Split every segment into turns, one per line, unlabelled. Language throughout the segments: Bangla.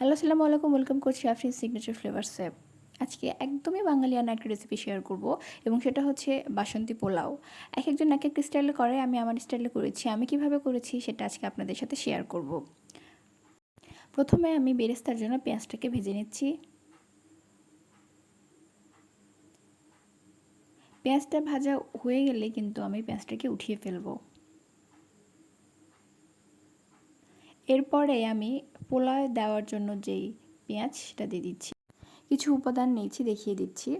হ্যালো, আসসালামু আলাইকুম। ওয়েলকাম করছি আফরিন সিগনেচার ফ্লেভার্সে আজকে একদমই বাঙালিয়ান একটা রেসিপি শেয়ার করব এবং সেটা হচ্ছে বাসন্তী পোলাও। এক একজন এক এক স্টাইলে করে, আমি আমার স্টাইলে করেছি। আমি কীভাবে করেছি সেটা আজকে আপনাদের সাথে শেয়ার করব। প্রথমে আমি বেরেস্তার জন্য পেঁয়াজটাকে ভেজে নিচ্ছি। পেঁয়াজটা ভাজা হয়ে গেলে কিন্তু আমি পেঁয়াজটাকে উঠিয়ে ফেলব। এরপরে আমি পোলায় দেওয়ার জন্য যেই পেঁয়াজ সেটা দিয়ে দিচ্ছি। কিছু উপাদান নিয়েছি, দেখিয়ে দিচ্ছি।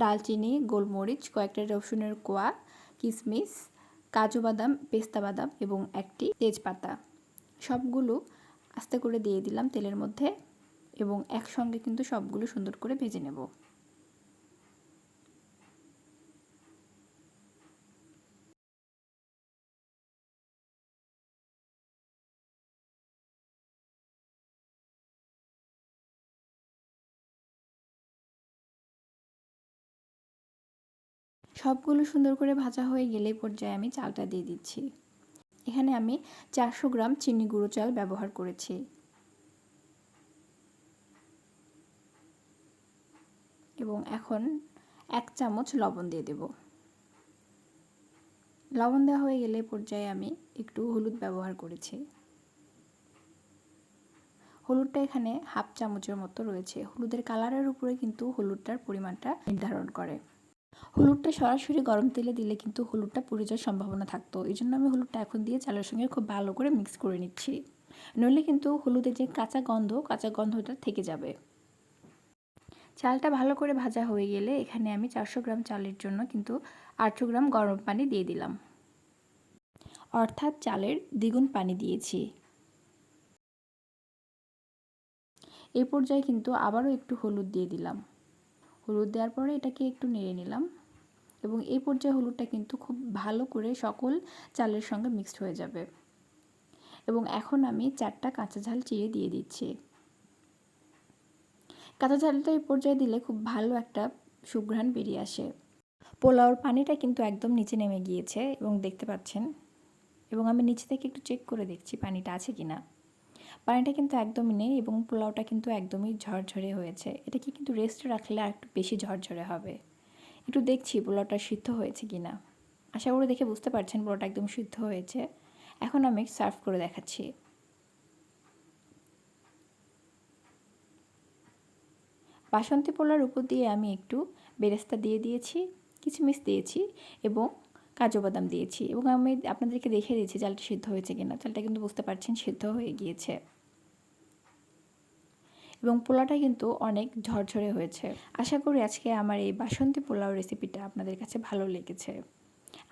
ডালচিনি, গোলমরিচ, কয়েকটা রসুনের কোয়া কিশমিশ কাজু বাদাম, পেস্তা বাদাম এবং একটি তেজপাতা। সবগুলো আস্তে করে দিয়ে দিলাম তেলের মধ্যে এবং একসঙ্গে কিন্তু সবগুলো সুন্দর করে ভেজে নেব। সবগুলো সুন্দর করে ভাজা হয়ে গেলে পর্যায়ে আমি চালটা দিয়ে দিচ্ছি। এখানে আমি চারশো গ্রাম চিনি গুঁড়ো চাল ব্যবহার করেছি। এবং এখন এক চামচ লবণ দিয়ে দেব। লবণ দেওয়া হয়ে গেলে পর্যায়ে আমি একটু হলুদ ব্যবহার করেছি। হলুদটা এখানে হাফ চামচের মতো রয়েছে। হলুদের কালারের উপরে কিন্তু হলুদটার পরিমাণটা নির্ধারণ করে। হলুদটা সরাসরি গরম তেলে দিলে কিন্তু হলুদটা পুড়ে যাওয়ার সম্ভাবনা থাকতো। এই জন্য আমি হলুদটা এখন দিয়ে চালের সঙ্গে খুব ভালো করে মিক্স করে নিচ্ছি। নইলে কিন্তু হলুদের যে কাঁচা গন্ধ, কাঁচা গন্ধটা থেকে যাবে। চালটা ভালো করে ভাজা হয়ে গেলে এখানে আমি চারশো গ্রাম চালের জন্য কিন্তু আটশো গ্রাম গরম পানি দিয়ে দিলাম। অর্থাৎ চালের দ্বিগুণ পানি দিয়েছি। এই পর্যায়ে কিন্তু আবারও একটু হলুদ দিয়ে দিলাম। হলুদ দেওয়ার পরে এটাকে একটু নেড়ে নিলাম এবং এই পর্যায়ে হলুদটা কিন্তু খুব ভালো করে সকল চালের সঙ্গে মিক্সড হয়ে যাবে। এবং এখন আমি চারটা কাঁচা ঝাল চিড়ে দিয়ে দিচ্ছি। কাঁচা ঝালটা এই পর্যায়ে দিলে খুব ভালো একটা সুঘ্রাণ বেরিয়ে আসে। পোলাওর পানিটা কিন্তু একদম নিচে নেমে গিয়েছে এবং দেখতে পাচ্ছেন? এবং আমি নিচে থেকে একটু চেক করে দেখছি পানিটা আছে কি না পানিটা কিন্তু একদমই নেই এবং পোলাওটা কিন্তু একদমই ঝরঝরে হয়েছে। এটাকে কিন্তু রেস্টে রাখলে আর একটু বেশি ঝরঝরে হবে। একটু দেখছি পোলাওটা সিদ্ধ হয়েছে কি না আশা করি দেখে বুঝতে পারছেন পোলাওটা একদম সিদ্ধ হয়েছে। এখন আমি সার্ভ করে দেখাচ্ছি। বাসন্তী পোলার উপর দিয়ে আমি একটু বেরেস্তা দিয়ে দিয়েছি কিছু কিচমিচ দিয়েছি এবং কাজু বাদাম দিয়েছি এবং আমি আপনাদেরকে দেখে দিয়েছি চালটা সিদ্ধ হয়েছে কিনা। চালটা কিন্তু বুঝতে পারছেন সিদ্ধ হয়ে গিয়েছে। এবং পোলাটা কিন্তু অনেক ঝরঝরে হয়েছে। আশা করি আজকে আমার এই বাসন্তী পোলাও রেসিপিটা আপনাদের কাছে ভালো লেগেছে।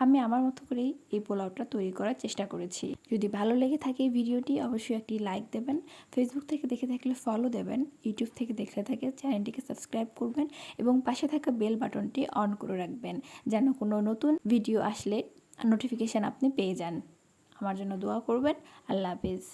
আমি আমার মতো করেই এই পোলাওটা তৈরি করার চেষ্টা করেছি। যদি ভালো লেগে থাকে এই ভিডিওটি, অবশ্যই একটি লাইক দেবেন ফেসবুক থেকে দেখে থাকলে ফলো দেবেন ইউটিউব থেকে দেখে থাকে চ্যানেলটিকে সাবস্ক্রাইব করবেন এবং পাশে থাকা বেল বাটনটি অন করে রাখবেন, যেন কোনো নতুন ভিডিও আসলে নোটিফিকেশান আপনি পেয়ে যান। আমার জন্য দোয়া করবেন, আল্লাহ হাফিজ।